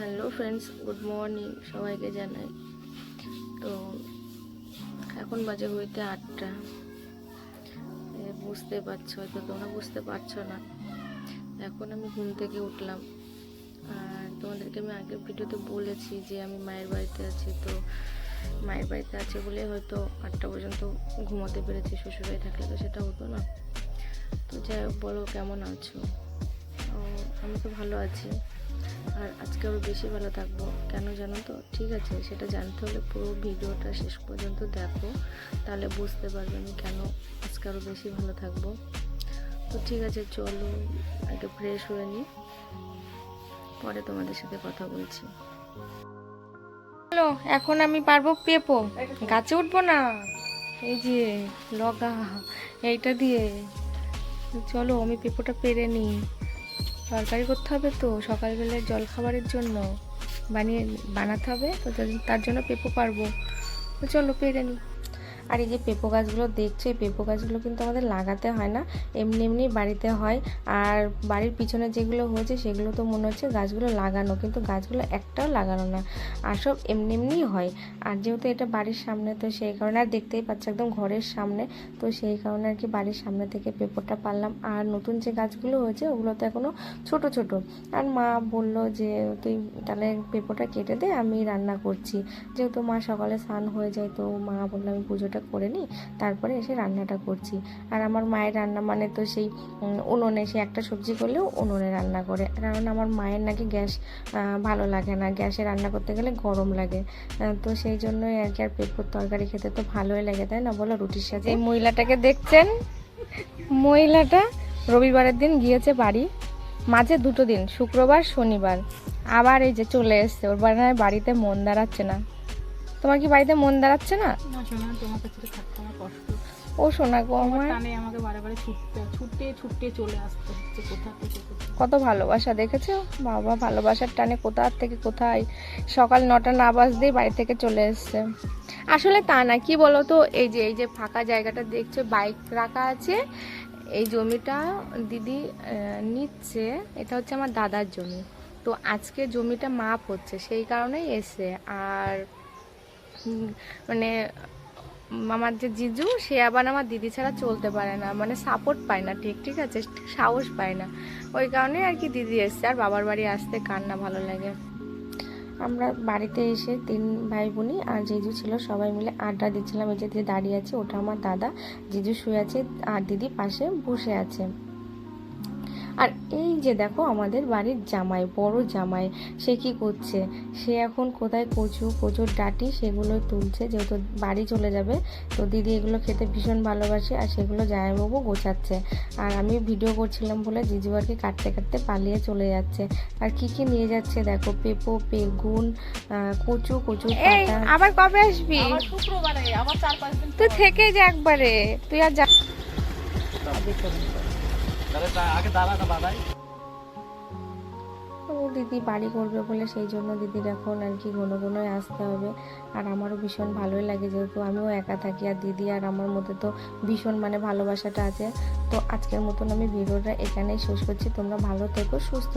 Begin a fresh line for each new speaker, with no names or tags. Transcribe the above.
Friends, good morning সবাইকে জানাই। তো এখন বাজে হইতে আটটা। বুঝতে পারছ, হয়তো তোমরা বুঝতে পারছ না। এখন আমি ঘুম থেকে উঠলাম। আর তোমাদেরকে আমি আগের ভিডিওতে বলেছি যে আমি মায়ের বাড়িতে আছি, তো মায়ের বাড়িতে আছে বলে হয়তো আটটা পর্যন্ত ঘুমোতে পেরেছি, শ্বশুরবাড়ি থাকলে তো সেটা হতো না। তো যাই হোক, বলো কেমন আছো? আমি তো ভালো আছি। আর আজকে আরও বেশি ভালো থাকব। কেন জানো তো? ঠিক আছে, সেটা জানতে হলে পুরো ভিডিওটা শেষ পর্যন্ত দেখো। তাহলে বুঝতে পারবে আমি কেন আজকে আরও বেশি ভালো থাকব। তো ঠিক আছে, চলো আগে ফ্রেশ হয়ে নিই পরে তোমাদের সাথে কথা বলছি। হ্যালো এখন আমি পারব পেপো। গাছে উঠবো না। এই যে, লগা, এইটা দিয়ে। চলো, আমি পেঁপোটা পেরে নিই তরকারি করতে হবে তো সকালবেলায় জল খাবারের জন্য বানিয়ে, বানাতে হবে, তো তার- তার জন্য পেঁপো পারব। তো চলো পেরে নিই আর এই যে পেঁপো গাছগুলো দেখছ, এই পেঁপো গাছগুলো কিন্তু আমাদের লাগাতে হয় না, এমনি এমনি বাড়িতে হয়। আর বাড়ির পিছনে যেগুলো হয়েছে সেগুলো তো মনে হচ্ছে গাছগুলো লাগানো, কিন্তু গাছগুলো একটাও লাগানো না, আর সব এমনি এমনিই হয়। আর যেহেতু এটা বাড়ির সামনে, তো সেই কারণে আর দেখতেই পাচ্ছ একদম ঘরের সামনে, তো সেই কারণে আর কি বাড়ির সামনে থেকে পেঁপোটা পারলাম। আর নতুন যে গাছগুলো হয়েছে, ওগুলো তো এখনও ছোট ছোট। আর মা বলল যে, তুই তাহলে পেঁপোটা কেটে দে, আমি রান্না করছি। যেহেতু মা সকালে স্নান হয়ে যায়, তো মা বলল আমি পুজোটা করে নিই, তারপরে এসে রান্নাটা করছি। আর আমার মায়ের রান্না মানে তো সেই উনুনে সে একটা সবজি করলেও উনুনে রান্না করে। কারণ আমার মায়ের নাকি গ্যাস ভালো লাগে না। গ্যাসে রান্না করতে গেলে গরম লাগে। তো সেই জন্যই আর কি, আর পেঁপোর তরকারি খেতে তো ভালোই লাগে, তাই না? বলো, রুটির সাথে। এই মহিলাটাকে দেখছেন? মহিলাটা রবিবারের দিন গিয়েছে বাড়ি। মাঝে দুটো দিন, শুক্রবার, শনিবার। আবার এই যে চলে এসছে। ওর বাড়ি বাড়িতে মন দাঁড়াচ্ছে না। তোমার কি বাড়িতে মন দাঁড়াচ্ছে না?
না তোমার কাছে থাকতে আমার কষ্ট।
ও গো
আমার
আমার
টানে আমাকে বারে বারে ছুটতে ছুটে ছুটে চলে আসতে হচ্ছে কোথা থেকে
কত ভালোবাসা দেখেছ? বাবা ভালোবাসার টানে কোথা থেকে কোথায়? সকাল নটা না বাজতেই বাড়ি থেকে চলে এসছে। আসলে তা না কি বলো তো এই যে এই যে ফাঁকা জায়গাটা দেখছ বাইক রাখা আছে। এই জমিটা দিদি নিচ্ছে এটা হচ্ছে আমার দাদার জমি। তো আজকে জমিটা মাপ হচ্ছে সেই কারণেই এসে আর মানে আমার যে জিজু, সে আবার আমার দিদি ছাড়া চলতে পারে না। মানে সাপোর্ট পায় না ঠিক ঠিক আছে? সাহস পায় না। ওই কারণে আর কি দিদি এসছে। আর বাবার বাড়ি আসতে কার না ভালো লাগে। আমরা বাড়িতে এসে তিন ভাই বোনই আর জিজু ছিল, সবাই মিলে আড্ডা দিচ্ছিলাম। এই যে দাঁড়িয়ে আছে, ওটা আমার দাদা। জিজু শুয়ে আছে, আর দিদি পাশে বসে আছে। আর এই যে দেখো আমাদের বাড়ির জামাই বড় জামাই সে কি করছে? সে এখন কোথায় কচু কচুর ডাটি সেগুলো তুলছে যেহেতু বাড়ি চলে যাবে তো দিদি এগুলো খেতে ভীষণ ভালোবাসে আর সেগুলো জামাইবাবু গোছাচ্ছে। আর আমি ভিডিও করছিলাম বলে জিজু আর কি কাটতে কাটতে পালিয়ে চলে যাচ্ছে। আর কি কি নিয়ে যাচ্ছে দেখো পেঁপো বেগুন কচু কচু পাতা। আবার কবে আসবি?
আবার শুক্রবারে আবার চার পাঁচ দিন
তুই থেকে যা একবারে তুই আর যা দিদি বাড়ি করবে বলে সেই জন্য দিদির এখন আর কি ঘন ঘনই আসতে হবে। আর আমারও ভীষণ ভালোই লাগে যেহেতু আমিও একা থাকি আর দিদি আর আমার মধ্যে তো ভীষণ মানে ভালোবাসাটা আছে। তো আজকের মতন আমি ভিডিওটা এখানেই শেষ করছি। তোমরা ভালো থেকো, সুস্থ